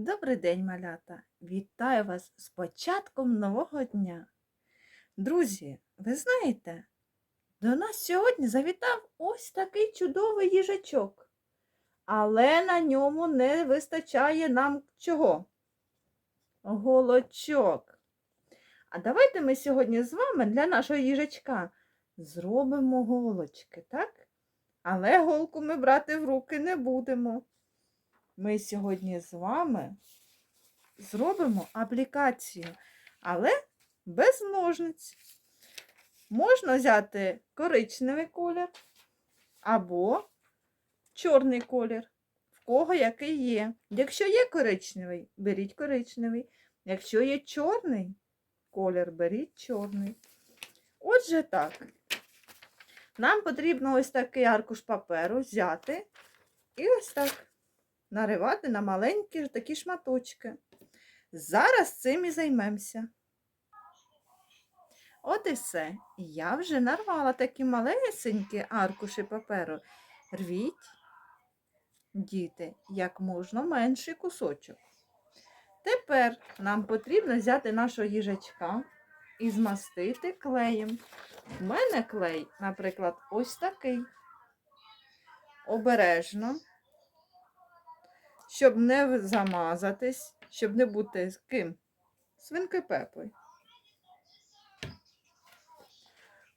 Добрий день, малята! Вітаю вас з початком нового дня. Друзі, ви знаєте, до нас сьогодні завітав ось такий чудовий їжачок. Але на ньому не вистачає нам чого? Голочок. А давайте ми сьогодні з вами для нашого їжачка зробимо голочки, так? Але голку ми брати в руки не будемо. Ми сьогодні з вами зробимо аплікацію, але без ножниць. Можна взяти коричневий колір або чорний колір, в кого який є. Якщо є коричневий, беріть коричневий. Якщо є чорний колір, беріть чорний. Отже, так. Нам потрібно ось такий аркуш паперу взяти і ось так наривати на маленькі такі шматочки. Зараз цим і займемося. От і все. Я вже нарвала такі малесенькі аркуші паперу. Рвіть, діти, як можна менший кусочок. Тепер нам потрібно взяти нашого їжачка і змастити клеєм. У мене клей, наприклад, ось такий. Обережно щоб не замазатись, щоб не бути з ким? Свинки Пепою.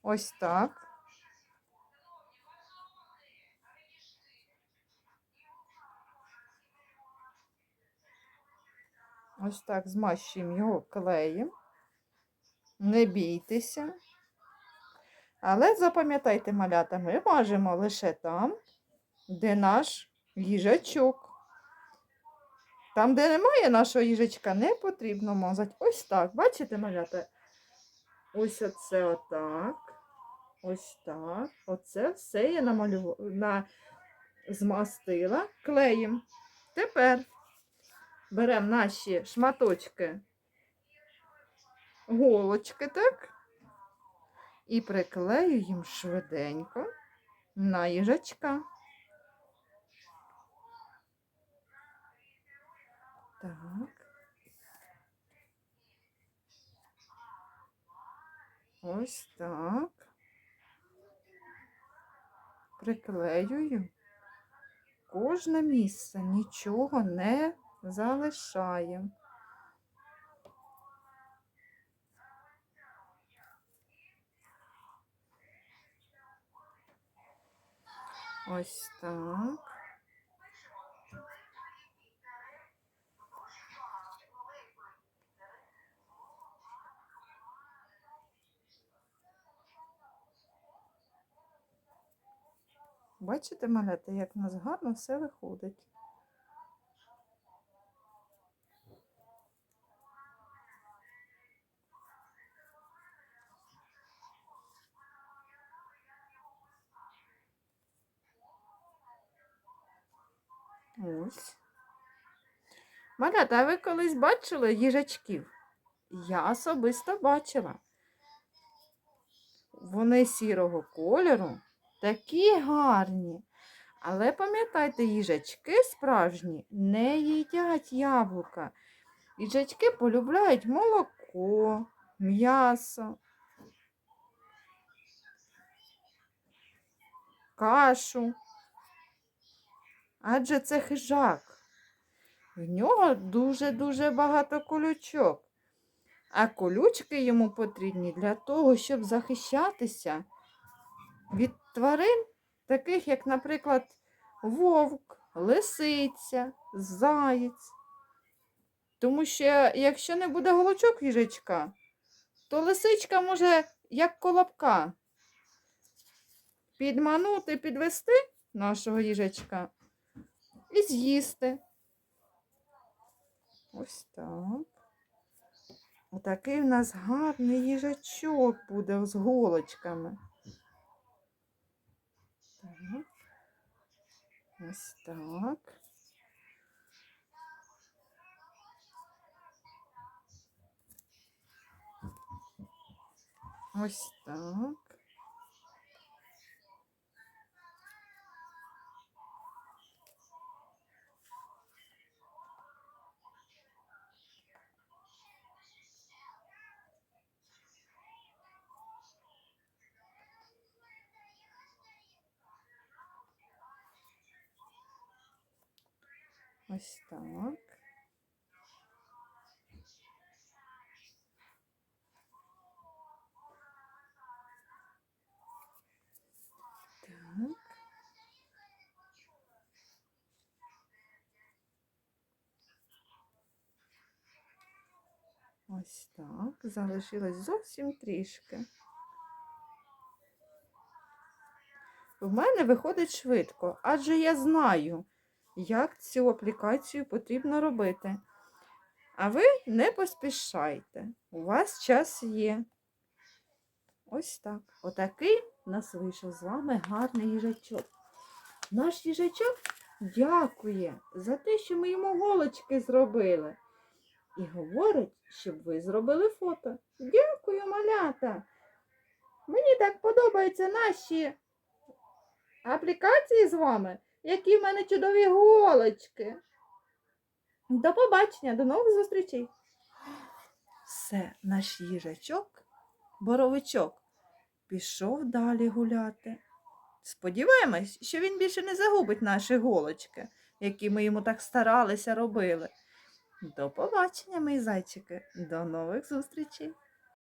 Ось так. Ось так змащуємо його клеєм. Не бійтеся. Але запам'ятайте, малята, ми мажемо лише там, де наш їжачок. Там, де немає нашого їжачка, не потрібно мазати. Ось так. Бачите, малята? Ось оце отак. Ось так. Оце все я намалювала, на... змастила клеєм. Тепер беремо наші шматочки голочки, так? І приклеюємо швиденько на їжачка. Так. Ось так. Приклеюю кожне місце, нічого не залишаємо. Ось так. Бачите, малята, як в нас гарно все виходить. Ось. Малята, а ви колись бачили їжачків? Я особисто бачила. Вони сірого кольору. Такі гарні. Але пам'ятайте, їжачки справжні не їдять яблука. Їжачки полюбляють молоко, м'ясо, кашу. Адже це хижак. В нього дуже-дуже багато колючок. А колючки йому потрібні для того, щоб захищатися від тварин, таких, як, наприклад, вовк, лисиця, заєць. Тому що, якщо не буде голочок їжачка, то лисичка може, як колобка, підманути, підвести нашого їжачка і з'їсти. Ось так. Отакий в нас гарний їжачок буде з голочками. Ось так. Ось так. Ось так. Так. Ось так. Залишилось зовсім трішки. В мене виходить швидко, адже я знаю, як цю аплікацію потрібно робити. А ви не поспішайте. У вас час є. Ось так. Отакий у нас вийшов з вами гарний їжачок. Наш їжачок дякує за те, що ми йому голочки зробили. І говорить, щоб ви зробили фото. Дякую, малята. Мені так подобаються наші аплікації з вами, які в мене чудові голочки. До побачення, до нових зустрічей. Все, наш їжачок, боровичок, пішов далі гуляти. Сподіваємось, що він більше не загубить наші голочки, які ми йому так старалися робили. До побачення, мої зайчики, до нових зустрічей!